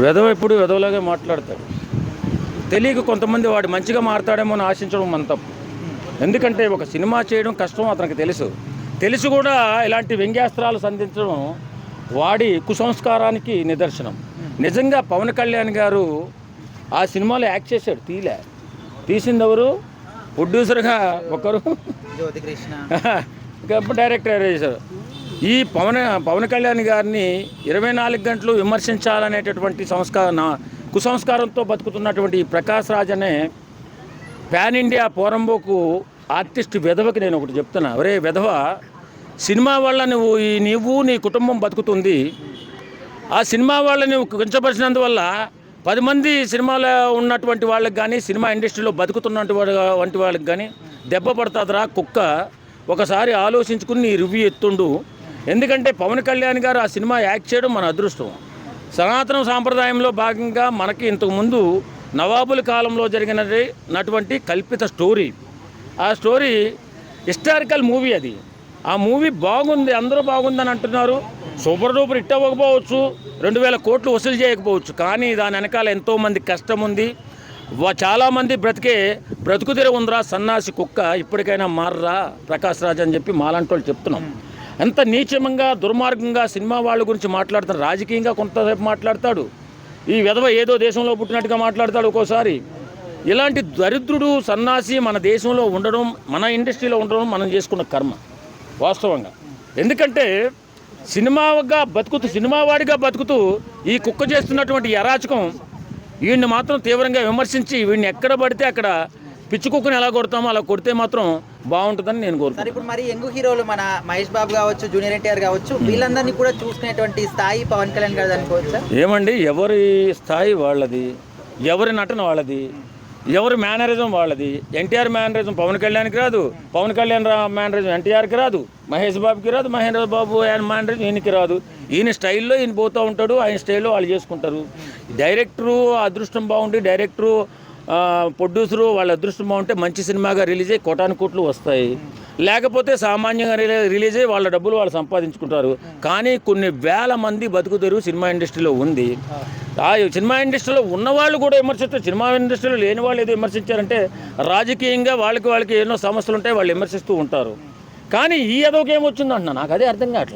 వెధవ ఎప్పుడు వెధవలాగే మాట్లాడతాడు. తెలియక కొంతమంది వాడు మంచిగా మాట్లాడేమో అని ఆశించడం మన తప్పు. ఎందుకంటే ఒక సినిమా చేయడం కష్టం అతనికి తెలుసు. తెలిసి కూడా ఇలాంటి వ్యంగ్యాస్త్రాలు సంధించడం వాడి కుసంస్కారానికి నిదర్శనం. నిజంగా పవన్ కళ్యాణ్ గారు ఆ సినిమాలో యాక్ట్ చేశాడు తీలే. తీసింది ఎవరు? ప్రొడ్యూసర్గా ఒకరు. డైరెక్టర్ చేశారు? ఈ పవన్ పవన్ కళ్యాణ్ గారిని ఇరవై నాలుగు గంటలు విమర్శించాలనేటటువంటి సంస్కార కుసంస్కారంతో బతుకుతున్నటువంటి ఈ ప్రకాష్ రాజ్ అనే పాన్ ఇండియా పోరంబోకు ఆర్టిస్ట్ విధవకి నేను ఒకటి చెప్తున్నా. ఒరే విధవ సినిమా వల్ల నువ్వు ఈ నీవు నీ కుటుంబం బతుకుతుంది. ఆ సినిమా వాళ్ళని నువ్వు కించపరిచినందువల్ల పది మంది సినిమాలో ఉన్నటువంటి వాళ్ళకి కానీ సినిమా ఇండస్ట్రీలో బతుకుతున్నటువంటి వంటి వాళ్ళకి కానీ దెబ్బ పడుతుందిరా కుక్క. ఒకసారి ఆలోచించుకుని నీ రివ్యూ ఎత్తుండు. ఎందుకంటే పవన్ కళ్యాణ్ గారు ఆ సినిమా యాక్ట్ చేయడం మన అదృష్టం. సనాతన సాంప్రదాయంలో భాగంగా మనకి ఇంతకుముందు నవాబుల కాలంలో జరిగినటువంటి కల్పిత స్టోరీ. ఆ స్టోరీ హిస్టారికల్ మూవీ అది. ఆ మూవీ బాగుంది అందరూ బాగుందని అంటున్నారు. సూపర్ డూపర్ హిట్ అవ్వకపోవచ్చు రెండు వేల కోట్లు వసూలు చేయకపోవచ్చు. కానీ దాని వెనకాల ఎంతోమంది కష్టం ఉంది. చాలామంది బ్రతికే బ్రతుకుదిర ఉందిరా సన్నాసి కుక్క. ఇప్పటికైనా మారరా ప్రకాష్ రాజ్ అని చెప్పి మాలాంటి వాళ్ళు చెప్తున్నాం. ఎంత నీచమంగా దుర్మార్గంగా సినిమా వాళ్ళ గురించి మాట్లాడతాడు రాజకీయంగా కొంతసేపు మాట్లాడతాడు ఈ విధవ ఏదో దేశంలో పుట్టినట్టుగా మాట్లాడతాడు ఒక్కోసారి. ఇలాంటి దరిద్రుడు సన్నాసి మన దేశంలో ఉండడం మన ఇండస్ట్రీలో ఉండడం మనం చేసుకున్న కర్మ వాస్తవంగా. ఎందుకంటే సినిమాగా బతుకుతూ సినిమా వాడిగా బతుకుతూ ఈ కుక్క చేస్తున్నటువంటి అరాచకం వీడిని మాత్రం తీవ్రంగా విమర్శించి వీడిని ఎక్కడ పడితే అక్కడ పిచ్చి కుక్కని ఎలా కొడతామో అలా కొడితే మాత్రం బాగుంటుందని నేను సార్ కోరుకుంటున్నాను ఇప్పుడు మరి యంగ్ హీరోలు మన మహేష్ బాబు కావచ్చు జూనియర్ ఎన్టీఆర్ కావచ్చు వీళ్ళందరినీ కూడా చూసుకునేటువంటి స్థాయి పవన్ కళ్యాణ్ గారు అనుకోవచ్చా? ఏమండి ఎవరి స్థాయి వాళ్ళది? ఎవరి నటన వాళ్ళది? ఎవరి మేనరిజం వాళ్ళది? ఎన్టీఆర్ మేనరిజం పవన్ కళ్యాణ్కి రాదు పవన్ కళ్యాణ్ రా మేనరిజం ఎన్టీఆర్కి రాదు మహేష్ బాబుకి రాదు మహేంద్ర బాబు ఆయన మేనరిజం ఈయనకి రాదు. ఈయన స్టైల్లో ఈయన పోతూ ఉంటాడు ఆయన స్టైల్లో వాళ్ళు చేసుకుంటారు. డైరెక్టరు అదృష్టం బాగుండి డైరెక్టరు ప్రొడ్యూసరు వాళ్ళ అదృష్టం బాగుంటే మంచి సినిమాగా రిలీజ్ అయ్యి కోటాను కోట్లు వస్తాయి. లేకపోతే సామాన్యంగా రిలీజ్ రిలీజ్ అయ్యి వాళ్ళ డబ్బులు వాళ్ళు సంపాదించుకుంటారు. కానీ కొన్ని వేల మంది బతుకుతారు సినిమా ఇండస్ట్రీలో ఉంది. ఆ సినిమా ఇండస్ట్రీలో ఉన్నవాళ్ళు కూడా విమర్శిస్తారు. సినిమా ఇండస్ట్రీలో లేని వాళ్ళు ఏదో విమర్శించారంటే రాజకీయంగా వాళ్ళకి వాళ్ళకి ఎన్నో సమస్యలు ఉంటాయి వాళ్ళు విమర్శిస్తూ ఉంటారు. కానీ ఈ ఎదోకి ఏమొచ్చింది నాకు అదే అర్థం కావట్లా.